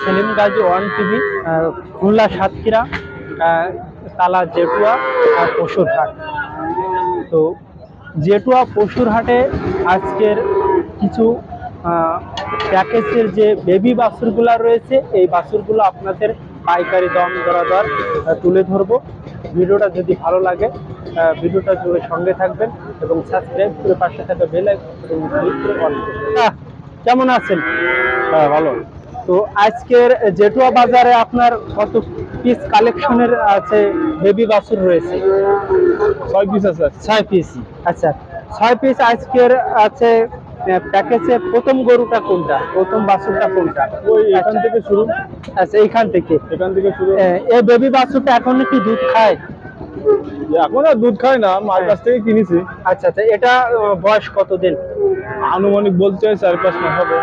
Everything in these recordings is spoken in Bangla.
সেলিম গাজী ওয়ান টিভি খুলনা সাতক্ষীরা তালা জেটুয়া আর পশুরহাট। তো জেটুয়া পশুরহাটে আজকের কিছু প্যাকেজের যে বেবি বাছুরগুলো রয়েছে, এই বাছুরগুলো আপনাদের পাইকারি দম দরা দর তুলে ধরবো। ভিডিওটা যদি ভালো লাগে ভিডিওটা জুড়ে সঙ্গে থাকবেন এবং সাবস্ক্রাইব করে পাশে থাকা বেল আইকন ক্লিক করে কেমন আছেন? হ্যাঁ ভালো। তো আজকের জেটুয়া বাজারে আপনার কত পিস কালেকশনের আছে বেবি বাছুর রয়েছে? ছয় পিস আছে। ছয় পিস আচ্ছা ছয় পিস আজকের আছে প্যাকেজে প্রথম গরুটা কোনটা? প্রথম বাছুরটা কোনটা? ওই এখান থেকে শুরু। আচ্ছা এইখান থেকে। এখান থেকে শুরু। এই বেবি বাছুরটা এখন কি দুধ খায়? এখন আর দুধ খাই না মার কাছ থেকে কিনেছি। আচ্ছা আচ্ছা এটা বয়স কতদিন? আনুমানিক বলতে হয় চার পাঁচ মাস হবে।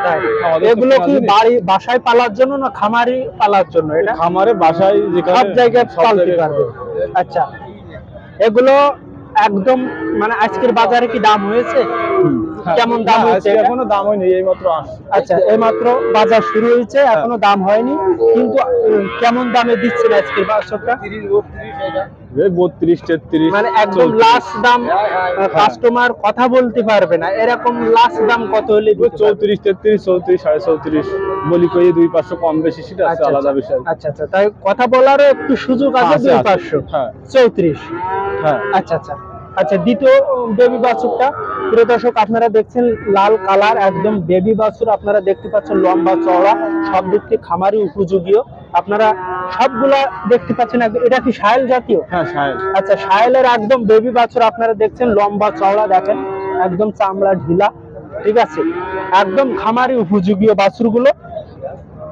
এগুলো কি বাড়ি বাসায় পালার জন্য না খামারি পালার জন্য এটা? খামারে বাসায় যেখানে সব জায়গায় পালতে পারবে। আচ্ছা। এগুলো একদম মানে আজকের বাজারে কি দাম হয়েছে? হ্যাঁ। কেমন দাম হয়েছে এখনও দাম হয়নি এই মাত্র আসছে। আচ্ছা এইমাত্র বাজার শুরু হয়েছে হ্যাঁ। এখনও দাম হয়নি কিন্তু কেমন দামে দিচ্ছেন আজকের বাছরটা এই বত্রিশ তেত্রিশ মানে একদম লাস্ট দাম কাস্টমার কথা বলতে পারবে না। এরকম লাস্ট দাম কত হলে চৌত্রিশ তেত্রিশ চৌত্রিশ সাড়ে চৌত্রিশ। বলি কই দুই পাঁচশো কম বেশি সেটা আছে আচ্ছা, আলাদা আচ্ছা। বিষয়। আচ্ছা আচ্ছা। তাই কথা বলারও একটু সুযোগ আছে আছে, দুই পাঁচশো। হ্যাঁ। চৌত্রিশ। হ্যাঁ। আচ্ছা আচ্ছা। আচ্ছা দ্বিতীয় বেবি বাছুরটা। প্রিয় দর্শক আপনারা দেখছেন লাল কালার একদম বেবি বাছুর। আপনারা দেখতে পাচ্ছেন লম্বা চওড়া সব দিক থেকে খামারি উপযোগীয় আপনারা সবগুলা দেখতে পাচ্ছেন এটা কি সায়েল জাতীয়? হ্যাঁ সাহেব আচ্ছা সায়েলের একদম বেবি বাছুর আপনারা দেখছেন লম্বা চওড়া দেখেন একদম চামড়া ঢিলা ঠিক আছে? একদম খামারি উপযোগীয় বাছুরগুলো।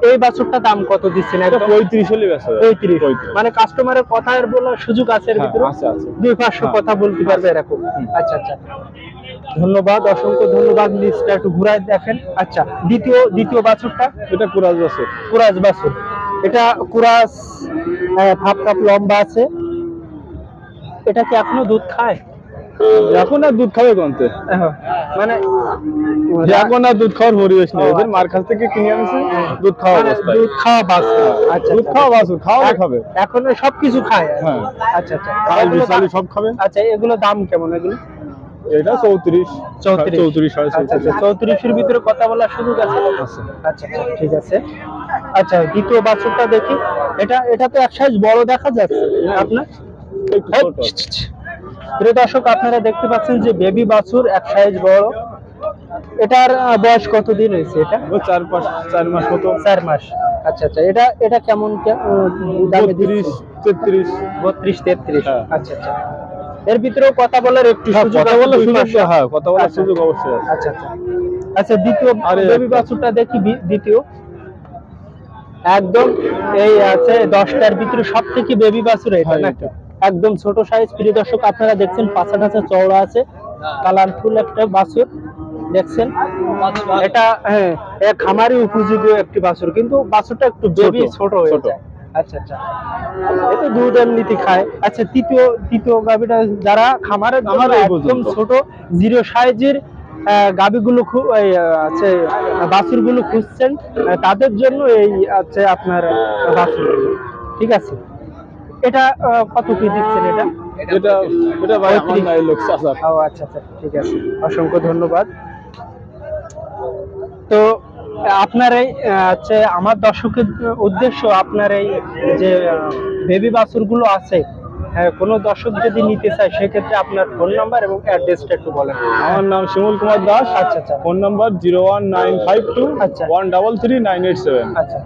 এই বাছুরটা দাম কত দিচ্ছেন এটা হলে বেচা। মানে কাস্টমারের কথার বলার সুযোগ আছে এর হ্যাঁ, ভিতরে? আছে, আছে। দুই পাঁচশো হ্যাঁ। কথা বলতে পারবে এরকম। আচ্ছা আচ্ছা। ধন্যবাদ অসংখ্য ধন্যবাদ লিস্টটা একটু ঘুরায় দেখেন। আচ্ছা দ্বিতীয় দ্বিতীয় বাছুরটা? এটা কুরাজ আছে কুরাজ বাছুর। এটা কুরাজ আহ, হাফ কাপ লম্বা আছে। এটা কি এখনও দুধ খায়? এখন আর দুধ খাবে কোনতে? হ্যাঁ, মানে এখন আর দুধ খাওয়ার পরিবেশ নেই। ওদের মার কাছ থেকে কিনে আনছে দুধ খাওয়া মানে দুধ খাওয়া বাছুর আচ্ছা দুধ আচ্ছা। খাওয়া বাছুর খাওয়া খাবে। এখন সবকিছু খায়? হ্যাঁ। আচ্ছা আচ্ছা। বিশালি সব খাবে। আচ্ছা এগুলো দাম কেমন এগুলো? এটা চৌত্রিশ চৌত্রিশ। চৌত্রিশ আচ্ছা চৌত্রিশ। আচ্ছা চৌত্রিশের ভিতরে কথা বলার সুযোগ আছে? আছে। আচ্ছা আচ্ছা ঠিক আছে। আচ্ছা দ্বিতীয় বাছুরটা দেখি। এটা এটা তো এক সাইজ বড় দেখা যাচ্ছে আপনার। প্রিয় দর্শক আপনারা দেখতে পাচ্ছেন যে বেবি বাছুর এক সাইজ বড়। এটার বয়স কতদিন হয়েছে এটা? চার পাঁচ চার মাস মতো। চার মাস। আচ্ছা আচ্ছা এটা এটা কেমন দামে বত্রিশ তেত্রিশ। বত্রিশ তেত্রিশ। হ্যাঁ। আচ্ছা আচ্ছা। এর ভিতরেও কথা বলার একটু হ্যাঁ, সুযোগ কথা বলার সুযোগ। হ্যাঁ কথা বলার আচ্ছা। সুযোগ অবশ্যই আছে। আচ্ছা আচ্ছা। আচ্ছা দ্বিতীয় বেবি। বাছুরটা দেখি দ্বিতীয়। একদম এই আছে দশটার ভিতরে সব থেকে বেবি বাছুর এটা হ্যাঁ, এটা। একদম ছোট সাইজ প্রিয় দর্শক আপনারা দেখছেন পাঁচা টাচা চওড়া আছে কালারফুল একটা বাছুর। দেখছেন? এটা হ্যাঁ খামারি উপযোগী একটি বাছুর কিন্তু বাছুরটা একটু বেবি ছোট, ছোট হয়ে যায়। আচ্ছা আচ্ছা। এটা দুধ এমনিতে খায়। আচ্ছা তৃতীয় তৃতীয় গাভিটা যারা খামারের জন্য একদম ছোট জিরো সাইজের গাবিগুলো আছে বাছুরগুলো খুঁজছেন তাদের জন্য এই আছে আপনার বাছুর। ঠিক আছে? এটা কত কি দিচ্ছেন এটা? এটা এটা ভাই আমার নাই লোক চাচা ও আচ্ছা আচ্ছা ঠিক আছে। অসংখ্য ধন্যবাদ। তো আপনার এই হচ্ছে আমার দর্শকের উদ্দেশ্য আপনার এই যে বেবি বাছুরগুলো আছে কোনো দর্শক যদি নিতে চায় সেক্ষেত্রে আপনার ফোন নাম্বার এবং অ্যাড্রেসটা একটু বলেন। আমার নাম শিমুল কুমার দাস। আচ্ছা আচ্ছা। Phone number zero one nine five two আচ্ছা। One double three nine eight seven. আচ্ছা।